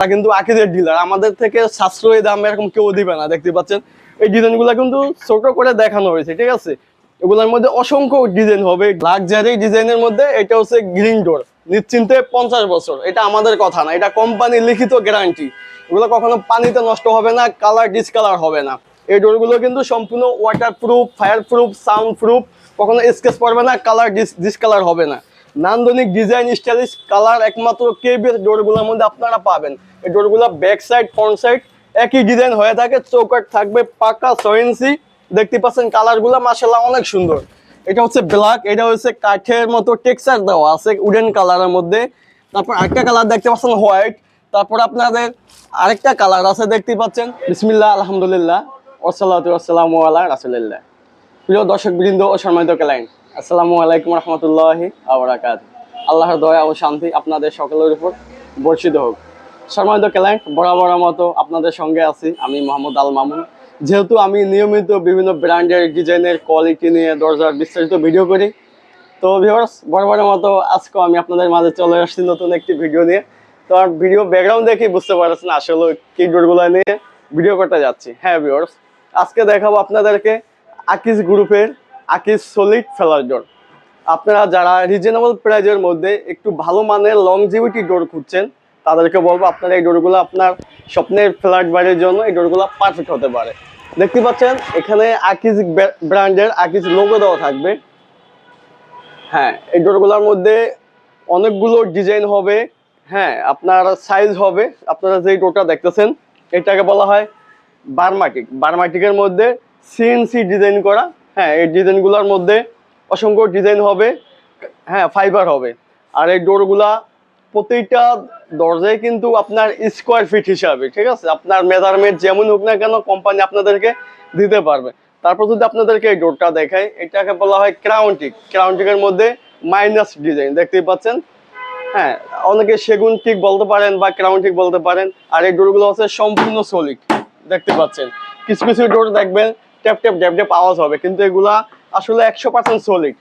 তারা কিন্তু আকিজের ডিলার আমাদের থেকে সাশ্রয়ী দাম এরকম কেউ দিবে না, দেখতে পাচ্ছেন? এই ডিজাইনগুলো কিন্তু ছোট করে দেখানো হয়েছে, ঠিক আছে? এগুলোর মধ্যে অসংখ্য ডিজাইন হবে। লাক্সারি ডিজাইনের মধ্যে এটা হচ্ছে গ্রিন ডোর নিশ্চিন্তে পঞ্চাশ বছর। এটা আমাদের কথা না, এটা কোম্পানি লিখিত গ্যারান্টি এগুলো কখনো পানিতে নষ্ট হবে না কালার ডিসকালার হবে না। এই ডোরগুলো কিন্তু সম্পূর্ণ waterproof fireproof soundproof কখনো স্কেচ পড়বে না কালার ডিস ডিসকালার হবে না। নান্দনিক ডিজাইন স্টাইলিশ কালার একমাত্র কেবিএস ডোরগুলোর মধ্যে আপনারা পাবেন। এই ডোরগুলো ব্যাক সাইড ফ্রন্ট সাইড একই ডিজাইন হয়ে থাকে চৌকাট থাকবে, পাকা ইঞ্চি। দেখতে পাচ্ছেন কালারগুলো মাসাল্লাহ অনেক সুন্দর। এটা হচ্ছে ব্ল্যাক এটা হচ্ছে কাঠের মতো টেক্সচার দেওয়া আছে উডেন কালারের মধ্যে। তারপর আরেকটা কালার দেখতে পাচ্ছেন হোয়াইট তারপর আপনাদের আরেকটা কালার আছে দেখতে পাচ্ছেন। বিসমিল্লাহ, আলহামদুলিল্লাহ। ওসালাতু আসসালামু রাসুলিল্লাহ। প্রিয় দর্শক বৃন্দ ও সম্মানিত ক্লাইন্ট আসসালামু আলাইকুম রহমতুল্লাহি আবরাকাত। আল্লাহর দয়া ও শান্তি আপনাদের সকলের উপর বর্ষিত হোক। সম্মানিত ক্লাইন্ট বরাবর মতো আপনাদের সঙ্গে আছি আমি মোহাম্মদ আল মামুন। যেহেতু আমি নিয়মিত বিভিন্ন ব্র্যান্ডের ডিজাইনের কোয়ালিটি নিয়ে দরজার বিস্তারিত ভিডিও করি, তো ভিউয়ার্স বরাবরের মতো আজকেও আমি আপনাদের মাঝে চলে আসছি নতুন একটি ভিডিও নিয়ে। তো আর ভিডিও ব্যাকগ্রাউন্ড দেখেই বুঝতে পারছেন আসলে কি ডোরগুলো নিয়ে ভিডিও করতে যাচ্ছি। হ্যাঁ ভিউয়ার্স আজকে দেখাবো আপনাদেরকে আকিস গ্রুপের আকিস সলিড ফেলার ডোর আপনারা যারা রিজনেবল প্রাইজের মধ্যে একটু ভালো মানের লংজিভিটি ডোর খুঁজছেন, তাদেরকে বলব আপনার এই ডোরগুলো আপনার স্বপ্নের ফ্ল্যাট বাড়ির জন্য এই ডোরগুলো পারফেক্ট হতে পারে। দেখতে পাচ্ছেন, এখানে আকিস ব্র্যান্ডের আকিস লোগো দেওয়া থাকবে। হ্যাঁ এই ডোরগুলোর মধ্যে অনেকগুলো ডিজাইন হবে। হ্যাঁ আপনার সাইজ হবে। আপনারা যেই ডোরটা দেখতেছেন, এটাকে বলা হয় বারমাটিক বারমাটিকের মধ্যে সিএনসি ডিজাইন করা হ্যাঁ এই ডিজাইনগুলোর মধ্যে অসংখ্য ডিজাইন হবে হ্যাঁ ফাইবার হবে। আর এই ডোরগুলা প্রতিটা দরজায় কিন্তু আপনার স্কোয়ার ফিট হিসাবে, ঠিক আছে? আপনার মেজারমেন্ট যেমন হোক না কেন কোম্পানি আপনাদেরকে দিতে পারবে। তারপর যদি আপনাদেরকে এই ডোরটা দেখাই, এটাকে বলা হয় ক্রাউন্টিক ক্রাউন্টিকের মধ্যে মাইনাস ডিজাইন দেখতেই পাচ্ছেন? হ্যাঁ অনেকে সেগুন ঠিক বলতে পারেন বা ক্রাউন ঠিক বলতে পারেন। আর এই ডোরগুলো হচ্ছে সম্পূর্ণ সলিড দেখতে পাচ্ছেন? কিছু কিছু ডোর দেখবেন ট্যাপ ট্যাপ ড্যাপ ড্যাপ আওয়াজ হবে, কিন্তু এগুলা আসলে একশো পার্সেন্ট সলিড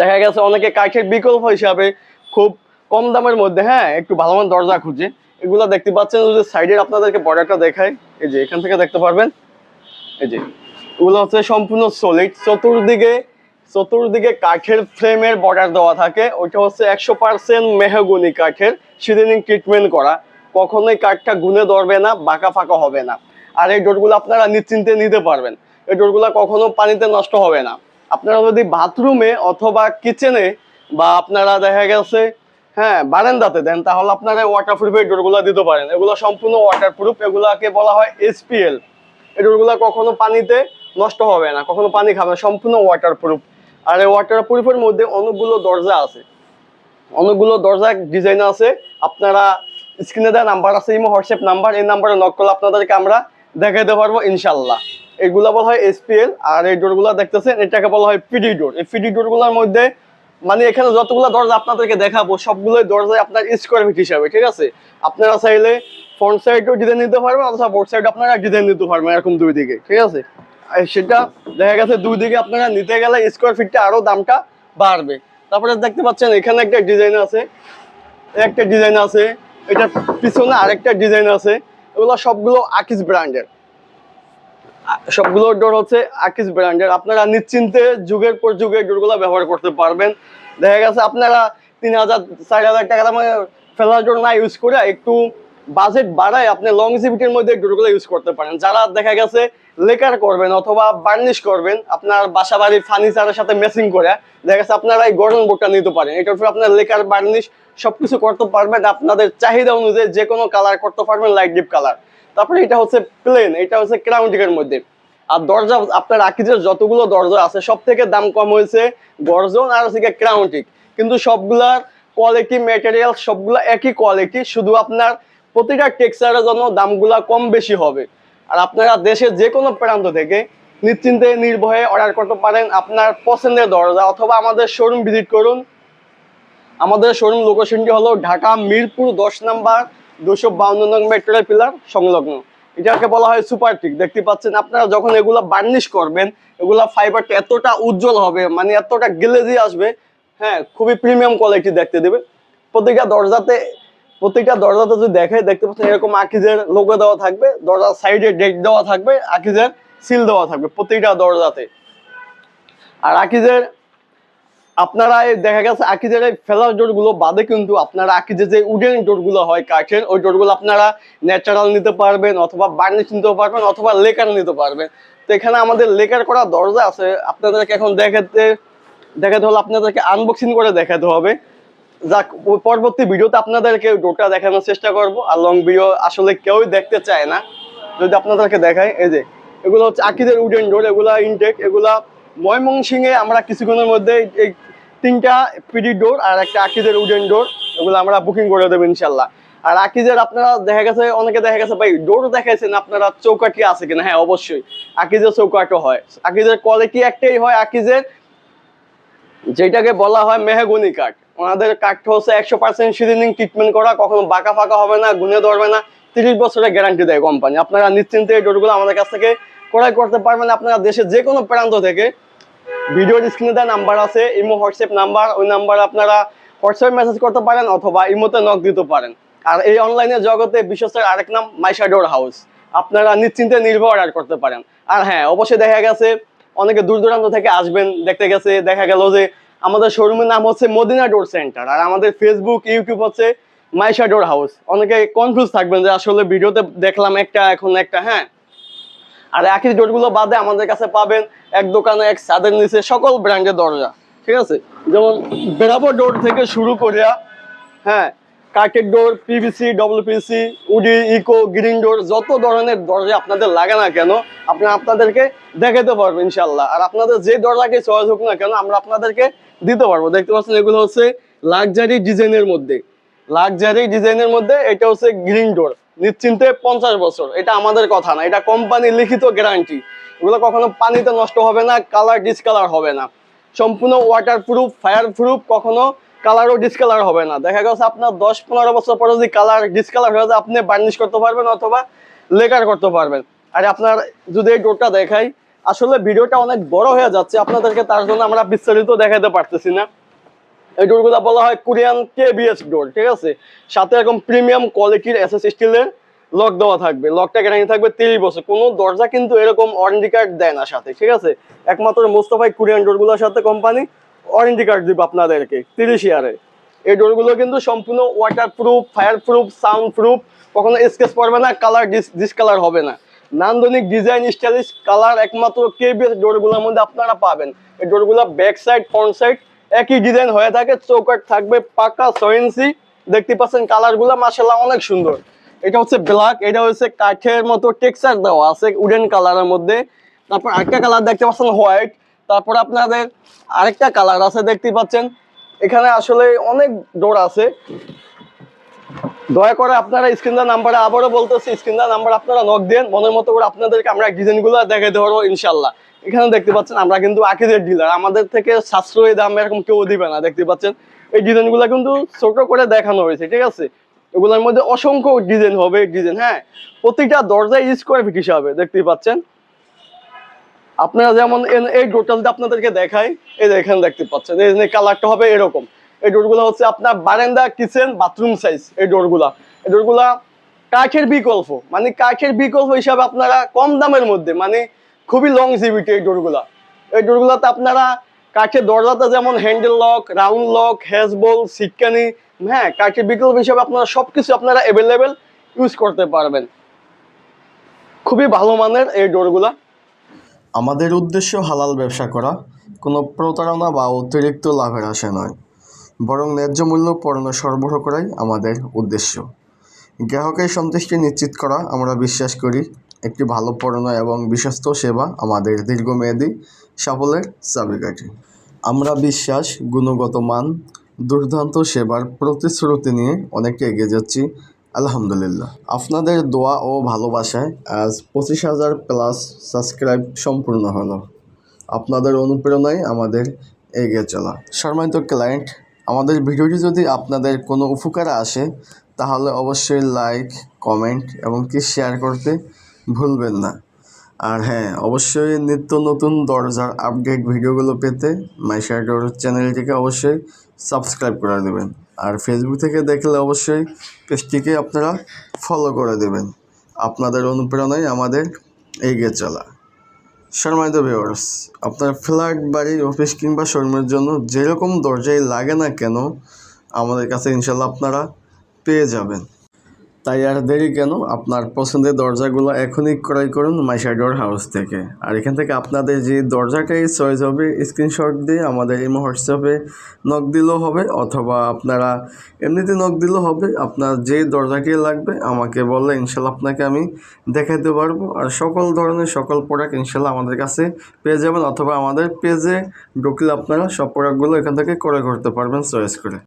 দেখা গেছে অনেকে কাঠের বিকল্প হিসাবে খুব কম দামের মধ্যে হ্যাঁ একটু ভালো মানের দরজা খুঁজে। এগুলো দেখতে পাচ্ছেন যদি সাইডের আপনাদেরকে বর্ডারটা দেখায় এই যে, এখান থেকে দেখতে পারবেন। এই যে, এগুলো হচ্ছে সম্পূর্ণ সলিড চতুর্দিকে চতুর্দিকে কাঠের ফ্রেমের বর্ডার দেওয়া থাকে। ওইটা হচ্ছে একশো পার্সেন্ট মেহগুনি কাঠের সিজনিং ট্রিটমেন্ট করা। কখনোই কাঠটা গুনে ধরবে না, বাঁকা ফাঁকা হবে না। আর এই ডোরগুলো আপনারা নিশ্চিন্তে নিতে পারবেন। এই ডোরগুলো কখনো পানিতে নষ্ট হবে না। আপনারা যদি বাথরুমে অথবা কিচেনে বা আপনারা দেখা গেছে হ্যাঁ বারান্দাতে দেন, তাহলে আপনারা ওয়াটার প্রুফের ডোরগুলো দিতে পারেন। এগুলো সম্পূর্ণ ওয়াটার প্রুফ এগুলাকে বলা হয় এসপিএল এই ডোরগুলো কখনো পানিতে নষ্ট হবে না, কখনো পানি খাবে না, সম্পূর্ণ ওয়াটার প্রুফ আর এই ওয়াটার প্রুফের মধ্যে অনেকগুলো দরজা আছে। অনেকগুলো দরজা ডিজাইন আছে। আপনারা স্ক্রিনে দেওয়া নাম্বার আছে ইমো হোয়াটসঅ্যাপ নাম্বার এই নাম্বারে নক করলে আপনাদেরকে আমরা দেখাইতে পারব ইনশাল্লাহ এগুলা বলা হয় এসপিএল আর এই ডোরগুলো দেখতেছেন এটাকে বলা হয় পিডি ডোর। এই পিডি ডোরগুলোর মধ্যে মানে এখানে যতগুলো দরজা আপনাদেরকে দেখাবো, সবগুলোই দরজায় আপনার স্কোয়ার ফিট হিসাবে, ঠিক আছে? আপনারা চাইলে ফ্রন্ট সাইডেও ডিজাইন নিতে পারবেন, অথবা বোর্ড সাইড আপনারা ডিজাইন নিতে পারবেন, এরকম দুই দিকে, ঠিক আছে? সেটা দেখা গেছে দুই দিকে আপনারা নিতে গেলে স্কোয়ার ফিটটা আরও দামটা বাড়বে। তারপরে দেখতে পাচ্ছেন, এখানে একটা ডিজাইন আছে, একটা ডিজাইন আছে, এটা পিছনে আরেকটা ডিজাইন আছে এগুলো সবগুলো আকিস ব্র্যান্ডের সবগুলো ডোর হচ্ছে আকিস ব্র্যান্ডের আপনারা নিশ্চিন্তে যুগের পর যুগের ডোরগুলো ব্যবহার করতে পারবেন। দেখা গেছে আপনারা তিন হাজার, চার হাজার টাকা দামে ফেলার ডোর না ইউজ করে একটু বাজেট বাড়ায় আপনি লং লংজিভিটির মধ্যে ডোরগুলো ইউজ করতে পারেন। যারা দেখা গেছে লেকার করবেন অথবা বার্নিশ করবেন, আপনার বাসা বাড়ির ফার্নিচারের সাথে ম্যাচিং করে, দেখা গেছে আপনারা এই গরম বোর্ডটা নিতে পারেন। এটার উপরে আপনার লেকার বার্নিশ সবকিছু করতে পারবেন আপনাদের চাহিদা অনুযায়ী যে কোনো কালার করতে পারবেন লাইট ডিপ কালার তারপরে এটা হচ্ছে প্লেন এটা হচ্ছে ক্রাউন্টিকের মধ্যে। আর দরজা, আপনার আকিজের যতগুলো দরজা আছে সব থেকে দাম কম হয়েছে গর্জন আর হচ্ছে ক্রাউন্টিক কিন্তু সবগুলার কোয়ালিটি ম্যাটেরিয়াল সবগুলা একই কোয়ালিটি শুধু আপনার প্রতিটা টেক্সচারের জন্য দামগুলা কম বেশি হবে। আর আপনারা দেশের যে কোনো প্রান্ত থেকে নিশ্চিন্তে নির্ভয়ে অর্ডার করতে পারেন আপনার পছন্দের দরজা অথবা আমাদের শোরুম ভিজিট করুন। আমাদের শোরুম লোকেশনটি হলো ঢাকা মিরপুর দশ নাম্বার দুশো বাউন্ন নং মেট্রোর পিলার সংলগ্ন। এটাকে বলা হয় সুপার টিক দেখতে পাচ্ছেন আপনারা যখন এগুলা বার্নিশ করবেন, এগুলা ফাইবারটা এতটা উজ্জ্বল হবে মানে এতটা গেলেজি আসবে হ্যাঁ খুবই প্রিমিয়াম কোয়ালিটি দেখতে দেবে। প্রতিটা দরজাতে প্রত্যেকটা দরজাতে যদি দেখে, দেখতে পাচ্ছেন এরকম আকিজের লোগো দেওয়া থাকবে, দরজার সাইডে ডেট দেওয়া থাকবে, আকিজের সিল দেওয়া থাকবে প্রত্যেকটা দরজাতে। আর আকিজের আপনারা দেখা গেছে আকিজের ফেলার ডোরগুলো বাদে কিন্তু আপনারা আকিজের যে উডেন ডোরগুলো হয় কাঠের, ওই ডোরগুলো আপনারা ন্যাচারাল নিতে পারবেন অথবা বার্নিশ নিতে পারবেন অথবা লেকার নিতে পারবেন। তো এখানে আমাদের লেকার করা দরজা আছে, আপনাদেরকে এখন দেখাতে দেখাতে হলে আপনাদেরকে আনবক্সিং করে দেখাতে হবে। যাক পরবর্তী ভিডিওতে আপনাদেরকে ডোরটা দেখানোর চেষ্টা করব। আর লং ভিডিও আসলে কেউই দেখতে চায় না। যদি আপনাদেরকে দেখাই, এই যে, এগুলো হচ্ছে আকিদের উডেন ডোর এগুলা ইনটেক এগুলা ময়মনসিংহে আমরা কিছুক্ষণের মধ্যে এই তিনটা পিডি ডোর আর একটা আকিদের উডেন ডোর এগুলো আমরা বুকিং করে দেবো ইনশাল্লাহ আর আকিজের আপনারা দেখা গেছে, অনেকে দেখা গেছে, ভাই, ডোর দেখাইছেন, আপনারা চৌকাঠি আছে কিনা? হ্যাঁ অবশ্যই। আকিজের চৌকাঠও হয়। আকিজের কোয়ালিটি একটাই হয় আকিজের, যেটাকে বলা হয় মেহগনি কাঠ। ওনাদের কাঠটা হচ্ছে একশো পার্সেন্ট সিজনিং ট্রিটমেন্ট করা, কখনো বাঁকা ফাঁকা হবে না, গুনে ধরবে না, তিরিশ বছরের গ্যারান্টি দেয় কোম্পানি আপনারা নিশ্চিন্তে এই ডোরগুলো আমাদের কাছ থেকে ক্রয় করতে পারবেন। আপনারা দেশের যে কোনো প্রান্ত থেকে ভিডিওর স্ক্রিনে দেওয়া নাম্বার আছে, ইমো হোয়াটসঅ্যাপ নাম্বার ওই নাম্বার আপনারা হোয়াটসঅ্যাপে মেসেজ করতে পারেন অথবা ইমোতে নক দিতে পারেন। আর এই অনলাইনের জগতে বিশ্বস্তের আরেক নাম মাইশা ডোর হাউস। আপনারা নিশ্চিন্তে নির্ভর অর্ডার করতে পারেন। আর হ্যাঁ অবশ্যই দেখা গেছে, অনেকে দূর দূরান্ত থেকে আসবেন, দেখতে গেছে, দেখা গেল যে আমাদের শোরুমের নাম হচ্ছে মদিনা ডোর সেন্টার, আর আমাদের ফেসবুক ইউটিউব হচ্ছে মাইশা ডোর হাউস। অনেকে কনফিউজ থাকবেন যে আসলে ভিডিওতে দেখলাম একটা, এখন একটা হ্যাঁ। আর একই ডোরগুলো বাদে আমাদের কাছে পাবেন এক দোকানে, এক ছাদের নিচে সকল ব্র্যান্ডের দরজা, ঠিক আছে? যেমন বেরাবো ডোর থেকে শুরু করিয়া হ্যাঁ কার্টের door, PVC, WPC, woody, eco, green door, যত ধরনের দরজা আপনাদের লাগে না কেন আপনারা আপনাদেরকে দেখাতে পারব ইনশাল্লাহ আর আপনাদের যে দরজাকে চয়েস হোক না কেন, আমরা আপনাদেরকে দিতে পারব। দেখতে পাচ্ছেন, এগুলো হচ্ছে লাক্সারি ডিজাইনের মধ্যে। লাক্সারি ডিজাইনের মধ্যে এটা হচ্ছে গ্রিন ডোর। নিশ্চিন্তে পঞ্চাশ বছর। এটা আমাদের কথা না, এটা কোম্পানির লিখিত গ্যারান্টি এগুলো কখনো পানিতে নষ্ট হবে না কালার ডিসকালার হবে না। সম্পূর্ণ ওয়াটার প্রুফ ফায়ার প্রুফ কখনো কালারও ডিসকালার হবে না। দেখা গেছে আপনার দশ পনেরো বছর পরে যদি কালার ডিসকালার হয়ে যায়, আপনি বার্নিশ করতে পারবেন অথবা লেকার করতে পারবেন। আর আপনার যদি এই ডোরটা দেখাই, আসলে ভিডিওটা অনেক বড় হয়ে যাচ্ছে, আপনাদেরকে তার জন্য আমরা বিস্তারিত দেখাতে পারতেছি না। এই ডোরগুলো বলা হয় কোরিয়ান কেবিএস ডোর, ঠিক আছে? সাথে এরকম প্রিমিয়াম কোয়ালিটির এসএস স্টিলের লক দেওয়া থাকবে। লকটা গ্যারান্টি থাকবে তিরিশ বছর। কোনো দরজা কিন্তু এরকম ওয়ারেন্টি কার্ড দেয় না সাথে, ঠিক আছে? একমাত্র মোস্তফাই কোরিয়ান ডোরগুলোর সাথে কোম্পানি ওয়ারেন্টি কার্ড দিবে আপনাদেরকে, তিরিশ ইয়ারে এই ডোরগুলো কিন্তু সম্পূর্ণ waterproof fireproof soundproof কখনো স্কেচ পড়বে না কালার ডিসকালার হবে না। নান্দনিক ডিজাইন স্টাইলিশ কালার একমাত্র কেবিএস ডোরগুলোর মধ্যে আপনারা পাবেন। এই ডোরগুলো ব্যাক সাইড ফ্রন্ট সাইড একই ডিজাইন হয়ে থাকে চৌকাট থাকবে, পাকা ইঞ্চি দেখতে পাচ্ছেন কালারগুলো মাসাল্লাহ অনেক সুন্দর। এটা হচ্ছে ব্ল্যাক এটা হচ্ছে কাঠের মতো টেক্সচার দেওয়া আছে, উডেন কালারের মধ্যে। তারপর আরেকটা কালার দেখতে পাচ্ছেন, হোয়াইট। তারপর আপনাদের আরেকটা কালার আছে, দেখতে পাচ্ছেন। এখানে আসলে অনেক ডোর আছে। দয়া করে আপনারা স্ক্রিনার নাম্বারে আবারও বলতেছি স্ক্রিনার নাম্বার আপনারা নক দেন মনের মতো করে আপনাদেরকে আমরা ডিজাইনগুলো দেখাতে পারব ইনশাল্লাহ এখানে দেখতে পাচ্ছেন, আমরা কিন্তু আকিদের ডিলার আমাদের থেকে সাশ্রয়ী দাম এরকম কেউ দিবে না, দেখতে পাচ্ছেন? এই ডিজাইনগুলো কিন্তু ছোট করে দেখানো হয়েছে, ঠিক আছে? এগুলোর মধ্যে অসংখ্য ডিজাইন হবে ডিজাইন হ্যাঁ? প্রতিটা দরজায় স্কোয়ার ফিট হিসাবে, দেখতে পাচ্ছেন? আপনারা যেমন এই যদি আপনাদেরকে দেখাই, এই এখানে দেখতে পাচ্ছেন, এই কালারটা হবে এরকম। এই ডোরগুলো হচ্ছে আপনার বারান্দা কিচেন বাথরুম সাইজ এই ডোরগুলা এই ডোরগুলা কাঠের বিকল্প মানে কাঠের বিকল্প হিসাবে আপনারা কম দামের মধ্যে মানে খুবই লং জিবিটি এই ডোরগুলা। এই ডোরগুলাতে আপনারা কাঠের দরজাতে যেমন হ্যান্ডেল লক রাউন্ড লক হ্যাজবল সিটকানি হ্যাঁ কাঠের বিকল্প হিসাবে আপনারা সবকিছু আপনারা অ্যাভেলেবেল ইউজ করতে পারবেন। খুবই ভালো মানের এই ডোরগুলা। আমাদের উদ্দেশ্য হালাল ব্যবসা করা, কোনো প্রতারণা বা অতিরিক্ত লাভের আশা নয়। বরং ন্যায্য মূল্য পণ্য সরবরাহ করাই আমাদের উদ্দেশ্য। গ্রাহকের সন্তুষ্টি নিশ্চিত করা আমরা বিশ্বাস করি। একটি ভালো পড়ানো এবং বিশ্বস্ত সেবা আমাদের দীর্ঘমেয়াদী সাফল্যের চাবিকাঠি। আমরা বিশ্বাস, গুণগত মান, দুর্দান্ত সেবার প্রতিশ্রুতি নিয়ে অনেকটা এগিয়ে যাচ্ছি, আলহামদুলিল্লাহ। আপনাদের দোয়া ও ভালোবাসায় আজ পঁচিশ হাজার প্লাস সাবস্ক্রাইব সম্পূর্ণ হলো। আপনাদের অনুপ্রেরণায় আমাদের এগিয়ে চলা। সম্মানিত ক্লায়েন্ট আমাদের ভিডিওটি যদি আপনাদের কোনো উপকারে আসে, তাহলে অবশ্যই লাইক কমেন্ট এবং কি শেয়ার করতে ভুলবেন না। আর হ্যাঁ অবশ্যই নিত্য নতুন দরজার আপডেট ভিডিওগুলো পেতে মাইশার ডোর চ্যানেলটিকে অবশ্যই সাবস্ক্রাইব করে দেবেন। আর ফেসবুক থেকে দেখলে অবশ্যই পেজটিকে আপনারা ফলো করে দেবেন। আপনাদের অনুপ্রেরণায় আমাদের এগিয়ে চলা। সম্মানিত ভিউয়ার্স আপনার ফ্ল্যাট বাড়ি অফিস কিংবা শোরুমের জন্য যেরকম দরজাই লাগে না কেন, আমাদের কাছে ইনশাল্লাহ আপনারা পেয়ে যাবেন। তাই আর দেরি কেন? আপনার পছন্দের দরজাগুলো এখনই ক্রয় করুন মাইশা ডোর হাউস থেকে। আর এখান থেকে আপনাদের যে দরজাটাই চয়েস হবে স্ক্রিনশট দিয়ে আমাদের ইমো হোয়াটসঅ্যাপে নক দিলেও হবে, অথবা আপনারা এমনিতে নক দিলেও হবে। আপনার যে দরজাটি লাগবে, আমাকে বললে ইনশাল্লাহ আপনাকে আমি দেখাতে পারব। আর সকল ধরনের সকল প্রোডাক্ট ইনশাল্লাহ আমাদের কাছে পেয়ে যাবেন, অথবা আমাদের পেজে ঢুকলে আপনারা সব প্রোডাক্টগুলো এখান থেকে ক্রয় করতে পারবেন চয়েস করে।